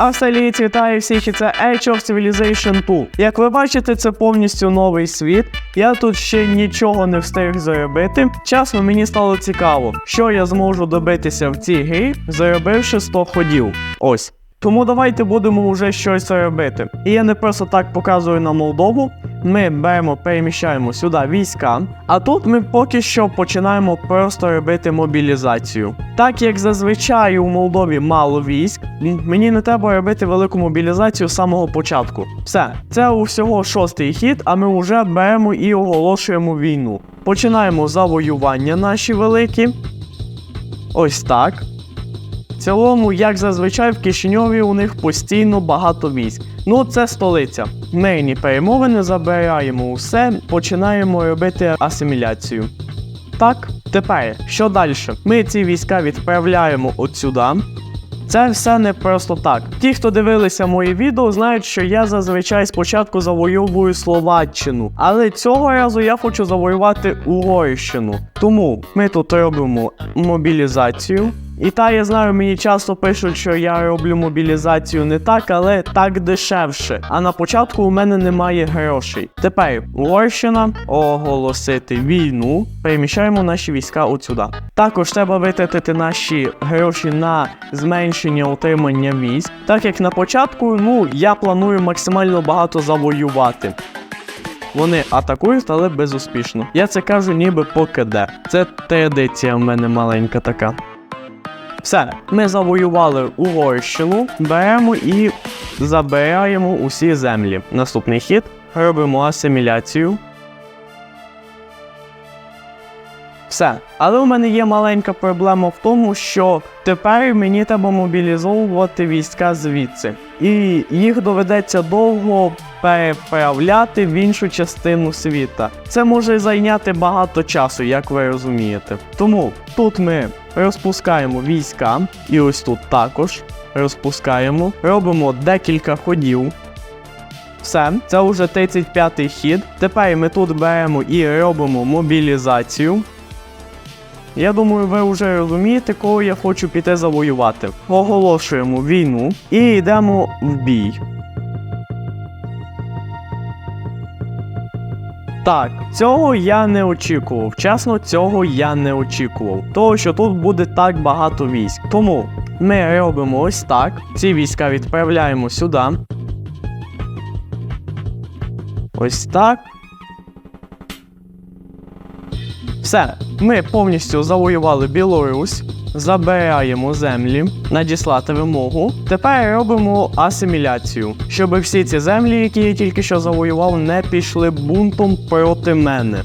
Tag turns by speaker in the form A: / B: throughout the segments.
A: Австралійці вітаю всіх, і це Age of Civilization 2. Як ви бачите, це повністю новий світ. Я тут ще нічого не встиг заробити. Часом мені стало цікаво, що я зможу добитися в цій грі, заробивши 100 ходів. Ось. Тому давайте будемо вже щось робити. І я не просто так показую на Молдову. Ми беремо, переміщаємо сюди війська, а тут ми поки що починаємо просто робити мобілізацію. Так як зазвичай у Молдові мало військ, мені не треба робити велику мобілізацію з самого початку. Все, це у всього шостий хід, а ми вже беремо і оголошуємо війну. Починаємо завоювання наші великі. Ось так. Цілому, як зазвичай, в Кишиньові у них постійно багато військ. Ну, це столиця. Мирні перемовини забираємо усе, починаємо робити асиміляцію. Так, тепер, що далі? Ми ці війська відправляємо от сюди. Це все не просто так. Ті, хто дивилися мої відео, знають, що я зазвичай спочатку завойовую Словаччину, але цього разу я хочу завоювати Угорщину. Тому ми тут робимо мобілізацію. І та я знаю, мені часто пишуть, що я роблю мобілізацію не так, але так дешевше. А на початку у мене немає грошей. Тепер Угорщина оголосити війну. Переміщаємо наші війська от сюди. Також треба витратити наші гроші на зменшення отримання військ. Так як на початку, ну я планую максимально багато завоювати. Вони атакують, але безуспішно. Я це кажу ніби по КД. Це традиція в мене маленька така. Все, ми завоювали Угорщину, беремо і забираємо усі землі. Наступний хід робимо асиміляцію. Все. Але у мене є маленька проблема в тому, що тепер мені треба мобілізовувати війська звідси. І їх доведеться довго переправляти в іншу частину світа. Це може зайняти багато часу, як ви розумієте. Тому тут ми розпускаємо війська, і ось тут також розпускаємо, робимо декілька ходів. Все, це вже 35-й хід. Тепер ми тут беремо і робимо мобілізацію. Я думаю, ви вже розумієте, кого я хочу піти завоювати. Оголошуємо війну і йдемо в бій. Так, цього я не очікував. Чесно, цього я не очікував. Того, що тут буде так багато військ. Тому ми робимо ось так. Ці війська відправляємо сюди. Ось так. Все, ми повністю завоювали Білорусь, забираємо землі, надіслати вимогу. Тепер робимо асиміляцію, щоб всі ці землі, які я тільки що завоював, не пішли бунтом проти мене.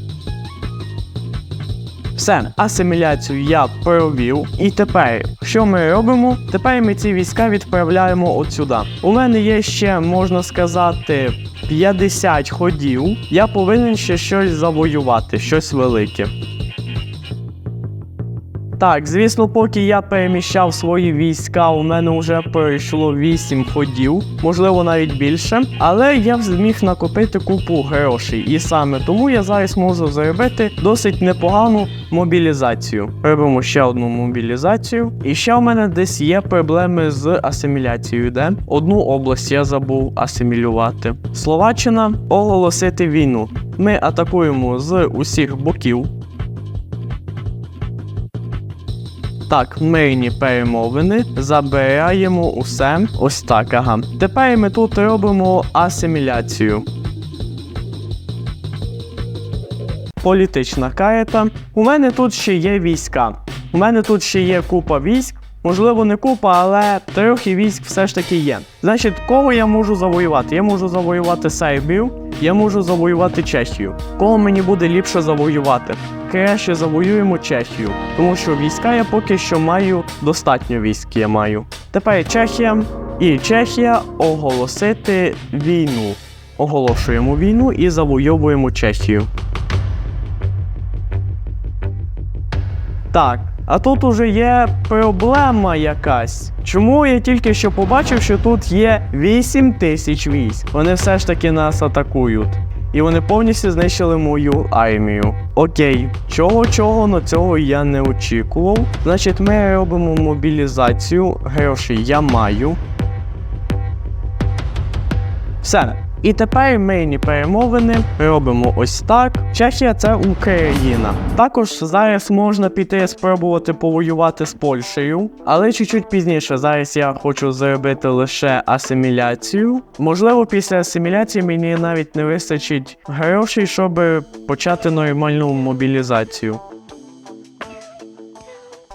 A: Все, асиміляцію я провів. І тепер, що ми робимо? Тепер ми ці війська відправляємо от сюди. У мене є ще, можна сказати, 50 ходів. Я повинен ще щось завоювати, щось велике. Так, звісно, поки я переміщав свої війська, у мене вже пройшло 8 ходів, можливо, навіть більше. Але я зміг накопити купу грошей. І саме тому я зараз можу заробити досить непогану мобілізацію. Робимо ще одну мобілізацію. І ще у мене десь є проблеми з асиміляцією, де одну область я забув асимілювати. Словаччина оголосити війну. Ми атакуємо з усіх боків. Так, мирні перемовини, забираємо усе. Ось так, ага. Тепер ми тут робимо асиміляцію. Політична карта. У мене тут ще є війська. У мене тут ще є купа військ. Можливо, не купа, але трохи військ все ж таки є. Значить, кого я можу завоювати? Я можу завоювати Сербію, я можу завоювати Чехію. Кого мені буде ліпше завоювати? Краще завоюємо Чехію, тому що війська я поки що маю достатньо військ я маю. Тепер Чехія і Чехія оголосити війну. Оголошуємо війну і завойовуємо Чехію. Так, а тут уже є проблема якась. Чому я тільки що побачив, що тут є 8 тисяч військ? Вони все ж таки нас атакують. І вони повністю знищили мою армію. Окей, чого чого, но цього я не очікував. Значить, ми робимо мобілізацію, гроші я маю. Все. І тепер мийні перемовини робимо ось так. Чехія це Україна. Також зараз можна піти спробувати повоювати з Польщею, але чуть-чуть пізніше. Зараз я хочу зробити лише асиміляцію. Можливо, після асиміляції мені навіть не вистачить грошей, щоб почати нормальну мобілізацію.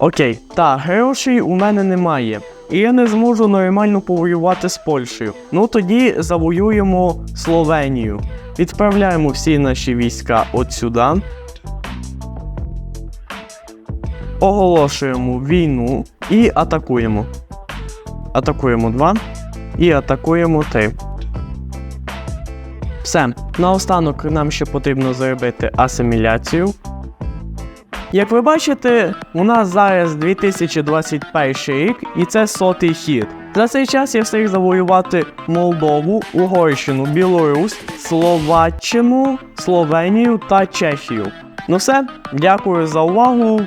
A: Окей, так, грошей у мене немає. І я не зможу нормально повоювати з Польщею. Ну тоді завоюємо Словенію. Відправляємо всі наші війська от сюди. Оголошуємо війну і атакуємо. Атакуємо 2 і атакуємо 3. Все. Наостанок нам ще потрібно зробити асиміляцію. Як ви бачите, у нас зараз 2021 рік і це сотий хід. За цей час я встиг завоювати Молдову, Угорщину, Білорусь, Словаччину, Словенію та Чехію. Ну все, дякую за увагу.